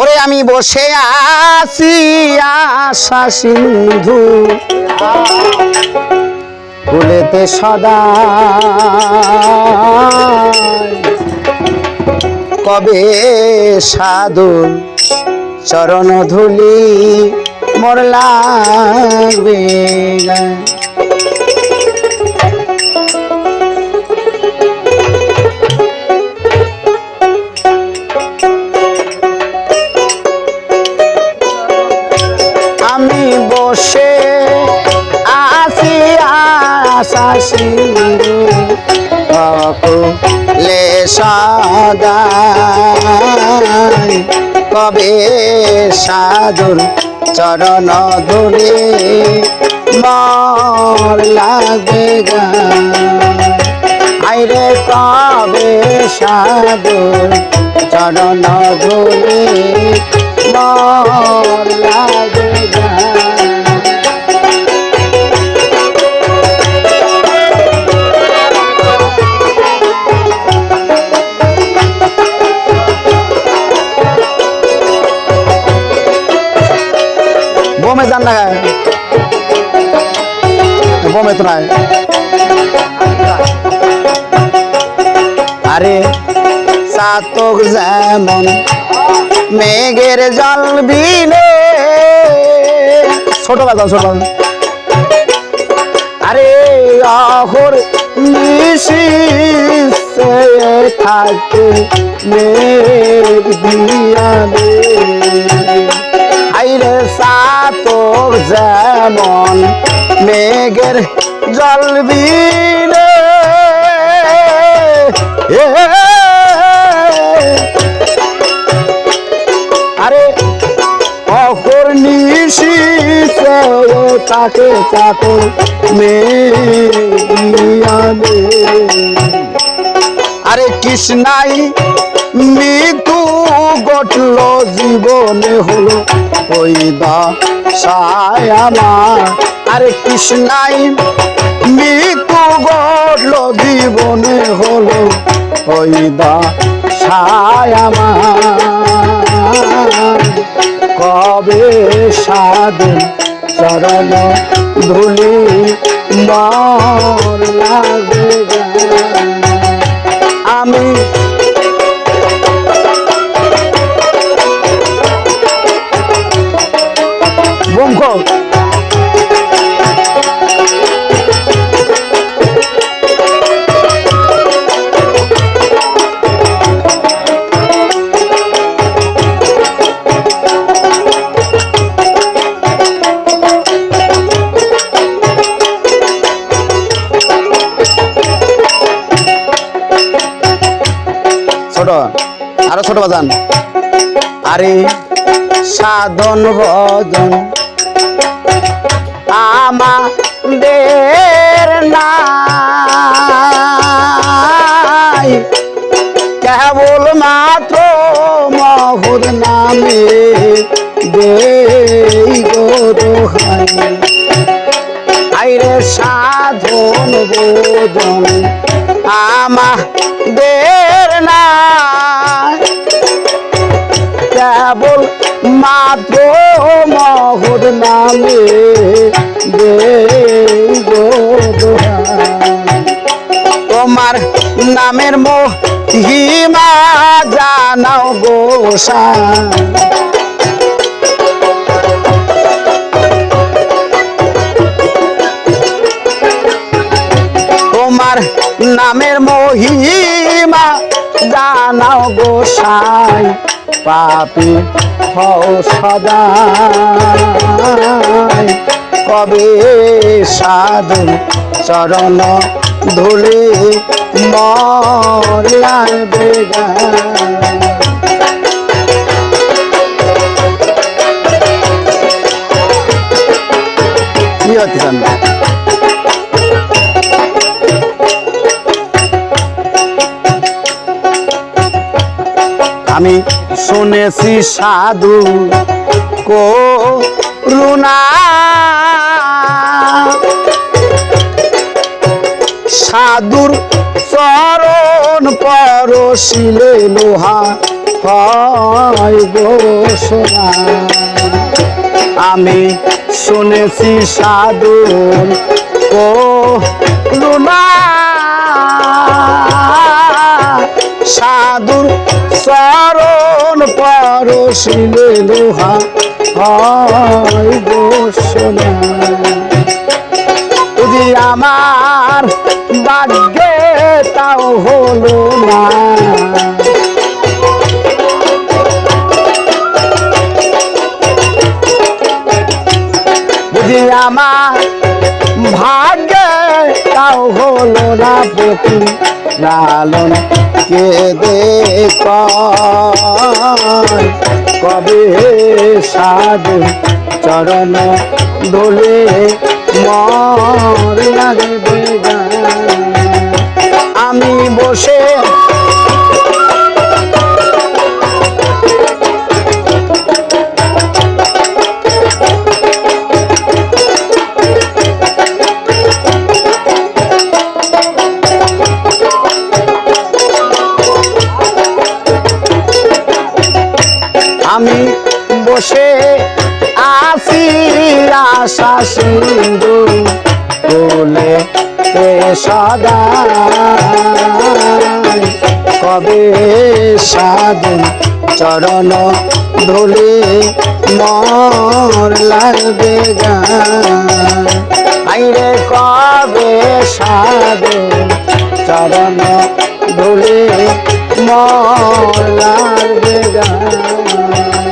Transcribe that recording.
ওরে আমি বসে আছি আশা সিন্ধু। কুলেতে সদা কবে সাধু চরণ ধুলি মোর লাগবে আশা সিন্ধু লে সদাই, কবে সাধুর চরণ ধরে মর লাগবে আইরে কবে সাধুর চরণ ধরে মর বোমে যান না বোমে তো নাই। আরে সাতক যেমন মেঘের জল বিনে। ছোট বাজাও ছোট আরে অহর সে থাকে মেঘ দিয়ানে আইরে সাতক যেমন মেঘের জল বিনে এ, আরে অহর নিশি তাকে চাকো মেয়ানে আরে কৃষ্ণাই মৃত্যু ঘটল জীবনে হলো ওই দায় আমার। আরে কৃষ্ণাই, মৃত্যু ঘটল জীবনে হলো ওই দায় আমার। কবে সাধন চরণ ধুলি মর লাগে ছোট, আরও ছোট বাজান। আরে সাধন ভজন, আমাদের নাই। কেবল মাত্র মহুর নামে দেই আইরে সাধন বোধন আমাদের না কেবল মাত্র মহুর নামে তোমার নামের মহিমা জানাও গোসা নামের মহিমা জানাও গোসাই পাপি হও সদাই। কবে সাধু চরণ ধুলে মরলার বেগা আমি শুনেছি সাধু কো রুনা সাধুর চরণ পরশিলে লোহা হয় সোনা। আমি শুনেছি সাধুর ও রুনা চরণ পরশিলে লোহা, হয় গো সোনা। যদি আমার ভাগ্যে তাও হলো না। যদি আমার ভাগ্যে তাও হলো না পতি লালন কে দেখ কবে সাদ চরণ দোলে মরে আমি বসে আমি বসে আছি আশা সিন্ধু এ সদা। কবে সাধু চরণ ধুলে মর লাগবে আইরে কবে সাধু চরণ ধুলে মর লাগবে গান thank you